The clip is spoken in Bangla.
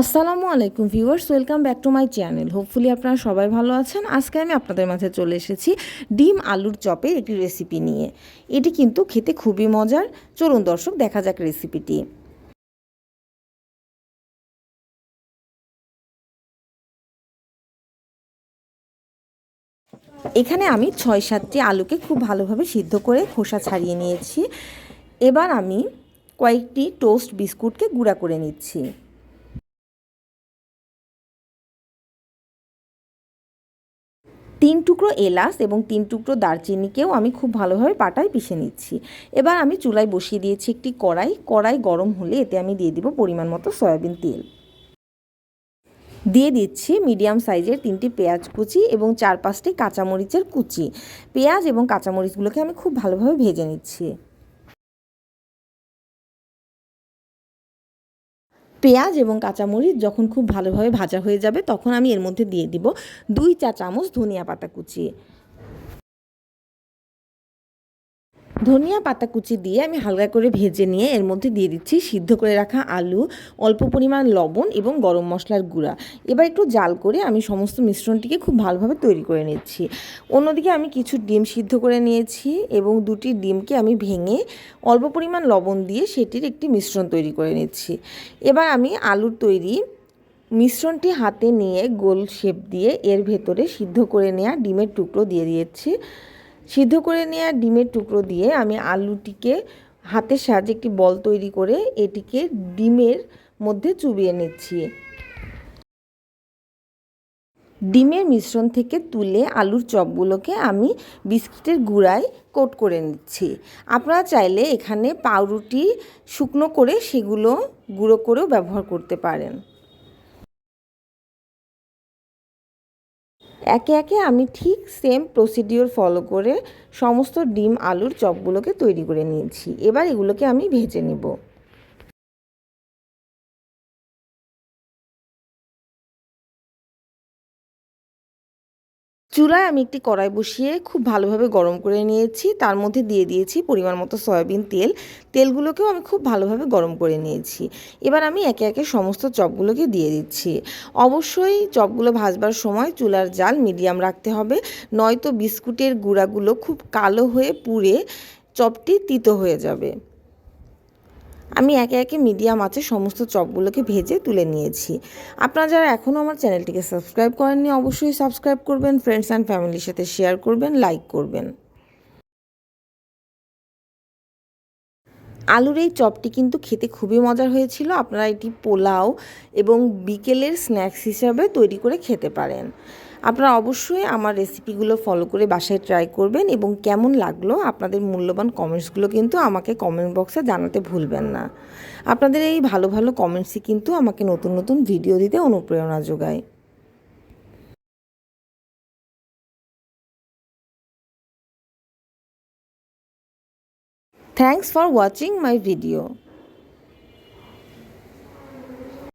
আসসালামু আলাইকুম viewers, welcome back to my channel. Hopefully আপনারা সবাই ভালো আছেন। আজকে আমি আপনাদের মাঝে চলে এসেছি ডিম আলুর চপের একটি রেসিপি নিয়ে। এটি কিন্তু খেতে খুবই মজার। চলুন দর্শক, দেখা যাক রেসিপিটি। এখানে আমি ছয় সাতটি আলুকে খুব ভালোভাবে সিদ্ধ করে খোসা ছাড়িয়ে নিয়েছি। এবার আমি কয়েকটি টোস্ট বিস্কুটকে গুঁড়া করে নিচ্ছি। তিন টুকরো এলাচ এবং তিন টুকরো দারচিনিকেও আমি খুব ভালোভাবে পাটায় পিষে নিচ্ছি। এবার আমি চুলায় বসিয়ে দিয়েছি একটি কড়াই। কড়াই গরম হলে এতে আমি দিয়ে দিব পরিমাণ মতো সয়াবিন তেল। দিয়ে দিচ্ছি মিডিয়াম সাইজের তিনটি পেঁয়াজ কুচি এবং চার পাঁচটি কাঁচামরিচের কুচি। পেঁয়াজ এবং কাঁচামরিচগুলোকে আমি খুব ভালোভাবে ভেজে নিচ্ছি। পেঁয়াজ এবং কাঁচামরিচ যখন খুব ভালোভাবে ভাজা হয়ে যাবে, তখন আমি এর মধ্যে দিয়ে দিব দুই চা চামচ ধনিয়া পাতা কুচি। ধনিয়া পাতা কুচি দিয়ে আমি হালকা করে ভেজে নিয়ে এর মধ্যে দিয়ে দিচ্ছি সিদ্ধ করে রাখা আলু, অল্প পরিমাণ লবণ এবং গরম মশলার গুঁড়া। এবার একটু জাল করে আমি সমস্ত মিশ্রণটিকে খুব ভালোভাবে তৈরি করে নিচ্ছি। অন্যদিকে আমি কিছু ডিম সিদ্ধ করে নিয়েছি এবং দুটি ডিমকে আমি ভেঙে অল্প পরিমাণ লবণ দিয়ে সেটির একটি মিশ্রণ তৈরি করে নিচ্ছি। এবার আমি আলুর তৈরি মিশ্রণটি হাতে নিয়ে গোল শেপ দিয়ে এর ভেতরে সিদ্ধ করে নেওয়া ডিমের টুকরো দিয়ে দিয়েছি। সিদ্ধ করে নেওয়া ডিমের টুকরো দিয়ে আমি আলুটিকে হাতের সাহায্যে একটি বল তৈরি করে এটিকে ডিমের মধ্যে চুবিয়ে নিচ্ছি। ডিমের মিশ্রণ থেকে তুলে আলুর চপগুলোকে আমি বিস্কিটের গুঁড়ায় কোট করে নিচ্ছি। আপনারা চাইলে এখানে পাউরুটি শুকনো করে সেগুলো গুঁড়ো করেও ব্যবহার করতে পারেন। একে একে আমি ঠিক সেম প্রসিডিওর ফলো করে সমস্ত ডিম, আলুর চপগুলোকে তৈরি করে নিয়েছি। এবার এগুলোকে আমি ভেজে নেব। চুলায় আমি একটি কড়াই বসিয়ে খুব ভালোভাবে গরম করে নিয়েছি। তার মধ্যে দিয়ে দিয়েছি পরিমাণ মতো সয়াবিন তেল। তেলগুলোকেও আমি খুব ভালোভাবে গরম করে নিয়েছি। এবার আমি একে একে সমস্ত চপগুলোকে দিয়ে দিচ্ছি। অবশ্যই চপগুলো ভাজবার সময় চুলার জাল মিডিয়াম রাখতে হবে, নয়তো বিস্কুটের গুঁড়াগুলো খুব কালো হয়ে পুড়ে চপটি তিতো হয়ে যাবে। আমি একে একে মিডিয়াম আছে সমস্ত চপগুলোকে ভেজে তুলে নিয়েছি। আপনারা যারা এখনও আমার চ্যানেলটিকে সাবস্ক্রাইব করেননি, অবশ্যই সাবস্ক্রাইব করবেন ফ্রেন্ডস অ্যান্ড ফ্যামিলির সাথে শেয়ার করবেন লাইক করবেন। আলুর এই চপটি কিন্তু খেতে খুবই মজার হয়েছিল। আপনারা এটি পোলাও এবং বিকেলের স্ন্যাক্স হিসাবে তৈরি করে খেতে পারেন। আপনারা অবশ্যই আমার রেসিপিগুলো ফলো করে বাসায় ট্রাই করবেন এবং কেমন লাগল আপনাদের মূল্যবান কমেন্টসগুলো কিন্তু আমাকে কমেন্ট বক্সে জানাতে ভুলবেন না আপনাদের এই ভালো ভালো কমেন্টসই কিন্তু আমাকে নতুন নতুন ভিডিও দিতে অনুপ্রেরণা যোগায় Thanks for watching my video.